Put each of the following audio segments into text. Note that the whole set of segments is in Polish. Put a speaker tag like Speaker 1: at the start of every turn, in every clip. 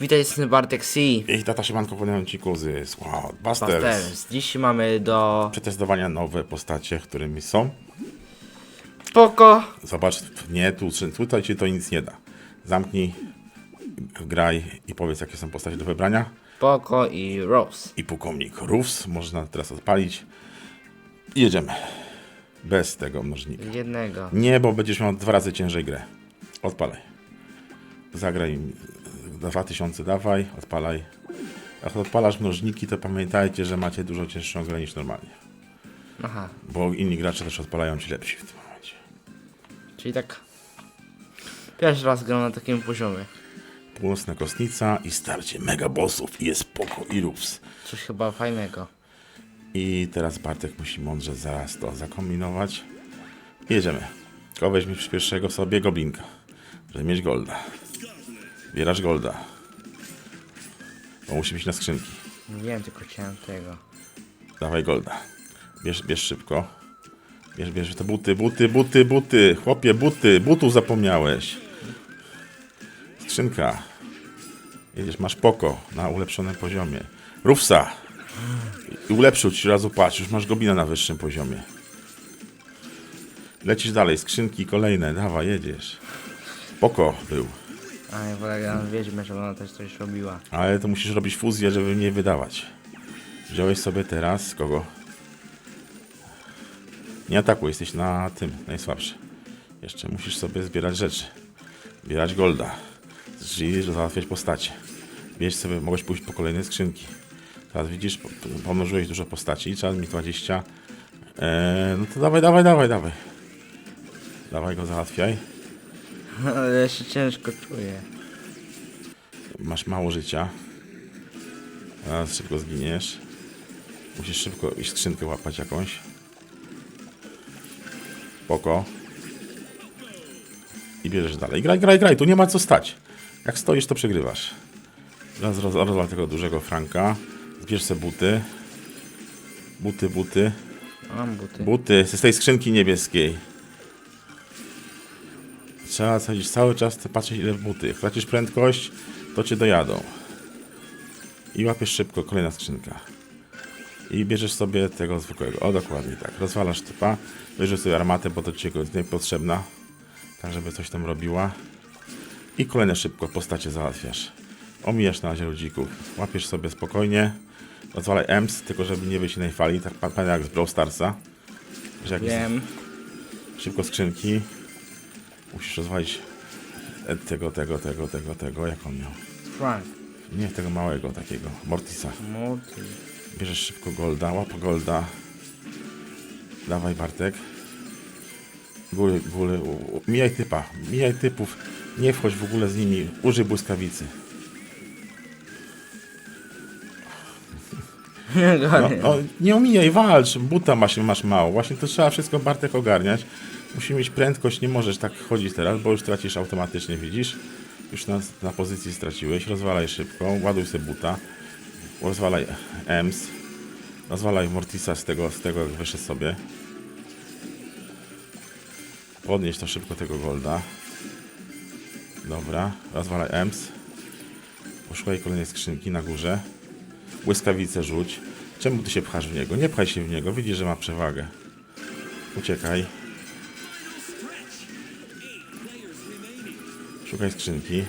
Speaker 1: Witaj, jestem Bartek C.
Speaker 2: I tata siemanko podałem ci kuzy. Wow, Busters.
Speaker 1: Busters. Dziś mamy do
Speaker 2: Przetestowania nowe postacie, którymi są.
Speaker 1: Poko.
Speaker 2: Zobacz, nie, tu, tutaj ci to nic nie da. Zamknij, graj i powiedz jakie są postacie do wybrania.
Speaker 1: Poko i Rose.
Speaker 2: I pułkownik Roofs można teraz odpalić. Jedziemy. Bez tego mnożnika.
Speaker 1: Jednego.
Speaker 2: Nie, bo będziesz miał dwa razy ciężej grę. Odpalaj. Zagraj 2000, dawaj, odpalaj. Jak odpalasz mnożniki, to pamiętajcie, że macie dużo cięższą grę niż normalnie.
Speaker 1: Aha.
Speaker 2: Bo inni gracze też odpalają ci lepsi w tym momencie.
Speaker 1: Czyli tak. Pierwszy raz gram na takim poziomie.
Speaker 2: Północna kostnica i starcie mega bossów i jest spoko i Roofs.
Speaker 1: Coś chyba fajnego.
Speaker 2: I teraz Bartek musi mądrze zaraz to zakombinować. Jedziemy. Tylko weźmiesz pierwszego sobie goblinka, żeby mieć golda. Bierasz golda. Bo musi być na skrzynki.
Speaker 1: Nie wiem, tylko chciałem tego.
Speaker 2: Dawaj golda. Bierz, bierz szybko. Bierz, bierz te buty, buty, buty, buty. Chłopie, buty. Butów zapomniałeś. Skrzynka. Jedziesz, masz poko na ulepszonym poziomie. Rufsa. I ulepszył ci razu, patrz, już masz gobina na wyższym poziomie. Lecisz dalej, skrzynki kolejne, dawaj, jedziesz. Poko był,
Speaker 1: A grać wiedźmę, żeby ona też coś robiła.
Speaker 2: ale to musisz robić fuzję, żeby nie wydawać. Wziąłeś sobie teraz kogo? Nie atakuj, jesteś na tym, najsłabszy. Jeszcze musisz sobie zbierać rzeczy. Zbierać golda. Czyli załatwiać postacie. Bierz sobie, mogłeś pójść po kolejne skrzynki. Teraz widzisz, po- pomnożyłeś dużo postaci, trzeba mi 20. Eee, no to dawaj, dawaj, dawaj, dawaj. Dawaj go, załatwiaj.
Speaker 1: Ale jeszcze ciężko czuję.
Speaker 2: Masz mało życia. Teraz szybko zginiesz. Musisz szybko iść skrzynkę łapać jakąś. Poko. I bierzesz dalej. Graj, graj, graj. Tu nie ma co stać. Jak stoisz, to przegrywasz. Teraz roz, rozwal tego dużego franka. Zbierz sobie buty. Buty, buty.
Speaker 1: Mam buty.
Speaker 2: Buty z tej skrzynki niebieskiej. Trzeba chodzić cały czas patrzeć ile buty. Jak tracisz prędkość, to cię dojadą. I łapiesz szybko, kolejna skrzynka. I bierzesz sobie tego zwykłego. O, dokładnie tak. Rozwalasz typa. Bierzesz sobie armatę, bo to ci jest niepotrzebna. Tak, żeby coś tam robiła. I kolejne szybko postacie załatwiasz. Omijasz na razie ludzików. Łapiesz sobie spokojnie. Rozwalaj EMS, tylko żeby nie być innej fali. Tak pa- pamiętaj jak z Brawl Starsa.
Speaker 1: Wiem.
Speaker 2: szybko skrzynki. Musisz rozwalić e, tego, tego, tego, tego, tego. Jak on miał?
Speaker 1: Frank.
Speaker 2: Nie, tego małego takiego. Mortisa.
Speaker 1: Multi.
Speaker 2: Bierzesz szybko golda, łap golda. Dawaj Bartek. Góry, góry. u- u- Mijaj typa. Mijaj typów. Nie wchodź w ogóle z nimi. Użyj błyskawicy. No, no, nie omijaj, walcz. Buta masz, masz mało. Właśnie to trzeba wszystko Bartek ogarniać. Musi mieć prędkość, nie możesz tak chodzić teraz, bo już tracisz automatycznie, widzisz? Już na, na pozycji straciłeś. Rozwalaj szybko, ładuj sobie buta. Rozwalaj EMS. Rozwalaj Mortisa z tego, z tego jak wyszedł sobie. Podnieś to szybko tego golda. Dobra, rozwalaj EMS. Poszukaj kolejnej skrzynki na górze. Błyskawicę rzuć. Czemu ty się pchasz w niego? Nie pchaj się w niego, widzisz, że ma przewagę. Uciekaj. Szukaj skrzynki.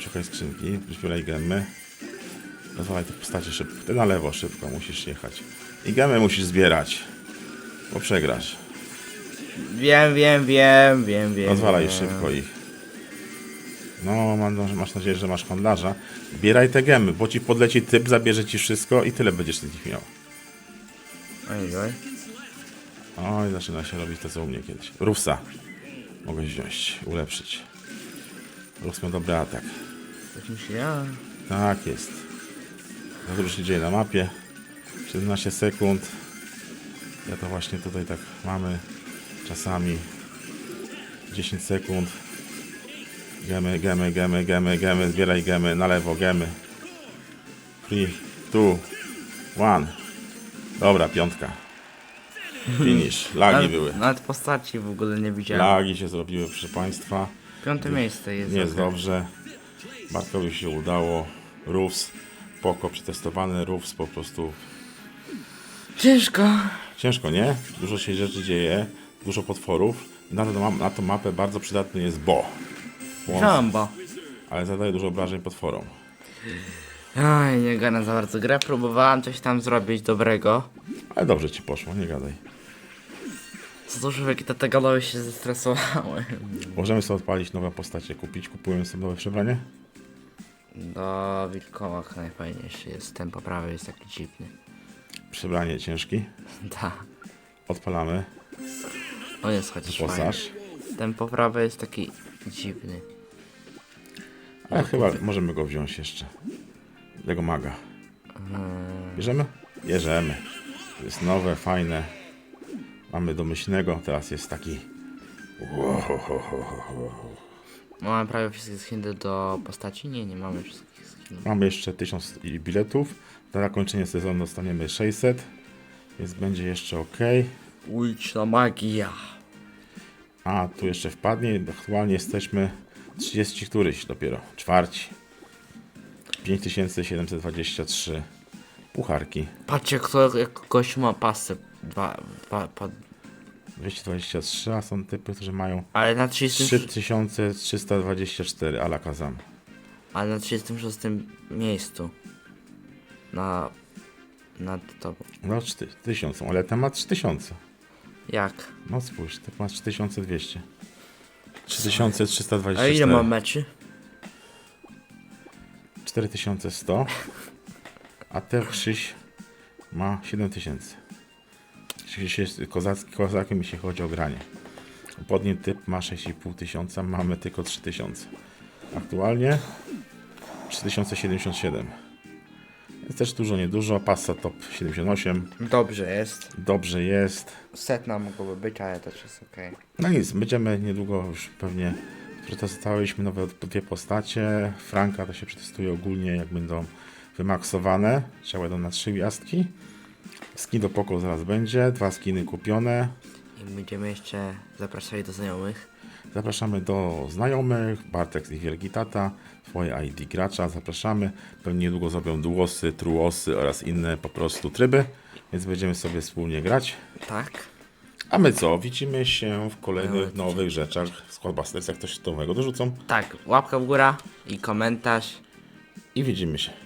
Speaker 2: Szukaj skrzynki, zbieraj gemy. Rozwalaj te postacie szybko. Ty na lewo szybko musisz jechać. I gemy musisz zbierać. Bo przegrasz.
Speaker 1: Wiem, wiem, wiem, wiem, wiem.
Speaker 2: Rozwalaj szybko ich. No, mam, masz nadzieję, że masz handlarza. Bieraj te gemy, bo ci podleci typ, zabierze ci wszystko i tyle będziesz z nich miał.
Speaker 1: Oj, oj.
Speaker 2: Zaczyna się robić to, co u mnie kiedyś. Rufsa. Mogę wziąć, ulepszyć. Rufs ma dobry atak.
Speaker 1: Się ja.
Speaker 2: Tak jest. Za dużo się dzieje na mapie. 17 sekund. Ja to właśnie tutaj tak mamy. Czasami 10 sekund. Gemy, gemy, gemy, gemy, gemy. Zbieraj gemy. Na lewo gemy. 3, 2, 1. Dobra, piątka. Finish. Lagi
Speaker 1: nawet,
Speaker 2: były.
Speaker 1: Nawet postaci w ogóle nie widziałem.
Speaker 2: Lagi się zrobiły, proszę Państwa.
Speaker 1: Piąte miejsce jest.
Speaker 2: Jest
Speaker 1: okej.
Speaker 2: dobrze. Bartkowi się udało. Roofs, poko, przetestowany Roofs po prostu
Speaker 1: Ciężko.
Speaker 2: ciężko, nie? Dużo się rzeczy dzieje, dużo potworów. Na, to, na tą mapę bardzo przydatny jest Bo.
Speaker 1: Jumbo.
Speaker 2: ale zadaje dużo obrażeń potworom.
Speaker 1: Aj, nie gadam za bardzo grę. Próbowałem coś tam zrobić dobrego.
Speaker 2: Ale dobrze ci poszło, nie gadaj.
Speaker 1: Co to człowiek do tego nowe się zestresowałem.
Speaker 2: Możemy sobie odpalić nowe postacie, kupić, kupujemy sobie nowe przebranie?
Speaker 1: Do wilkołak najfajniejszy jest. Ten po prawej jest taki dziwny.
Speaker 2: Przebranie ciężki.
Speaker 1: Da.
Speaker 2: Odpalamy.
Speaker 1: On jest chociaż fajny.
Speaker 2: Posaż.
Speaker 1: Ten po prawej jest taki dziwny.
Speaker 2: Ale chyba możemy go wziąć jeszcze. Tego maga. Bierzemy? Bierzemy. To jest nowe, fajne. Mamy domyślnego, teraz jest taki.
Speaker 1: Mamy prawie wszystkie skiny do postaci? Nie, nie mamy wszystkich skinów.
Speaker 2: Mamy jeszcze 1000 i biletów. Na zakończenie sezonu dostaniemy 600. Więc będzie jeszcze ok.
Speaker 1: Uliczna magia.
Speaker 2: A tu jeszcze wpadnie. Aktualnie jesteśmy 30 któryś dopiero. Czwarci. 5723 pucharki.
Speaker 1: Patrzcie, kto, jak gość ma pasy. Dwa, dwa, po,
Speaker 2: 223, a są typy, którzy mają
Speaker 1: ale na 30,
Speaker 2: 3324 ala Kazam.
Speaker 1: ale na 36 miejscu. Na, nad tobą.
Speaker 2: No 4000, ale ten ma 3000.
Speaker 1: Jak?
Speaker 2: No spójrz, ty masz 3200. 3324.
Speaker 1: A ile mam meczy?
Speaker 2: 4100. A ten Krzyś ma 7000. Krzyś jest kozacki, kozakiem jeśli chodzi o granie. Pod nim typ ma 6,5 tysiąca, mamy tylko 3000. Aktualnie 3077. Jest też dużo, niedużo. Passa top 78.
Speaker 1: Dobrze jest.
Speaker 2: Dobrze jest.
Speaker 1: Setna mogłoby być, ale też jest okej.
Speaker 2: No nic, będziemy niedługo już pewnie przetestowaliśmy nowe dwie postacie. Franka to się przetestuje ogólnie, jak będą wymaksowane. Trzeba będą na trzy gwiazdki. Skin do poko zaraz będzie, dwa skiny kupione.
Speaker 1: I będziemy jeszcze zapraszali do znajomych.
Speaker 2: Zapraszamy do znajomych, Bartek i Wielki Tata, twoje ID gracza, zapraszamy. Pewnie niedługo zrobią duosy, truosy oraz inne po prostu tryby, więc będziemy sobie wspólnie grać.
Speaker 1: Tak?
Speaker 2: A my co? Widzimy się w kolejnych
Speaker 1: Nawet.
Speaker 2: nowych rzeczach. Squadbusters, jak coś nowego dorzucą.
Speaker 1: Tak, łapka w górę i komentarz.
Speaker 2: I widzimy się.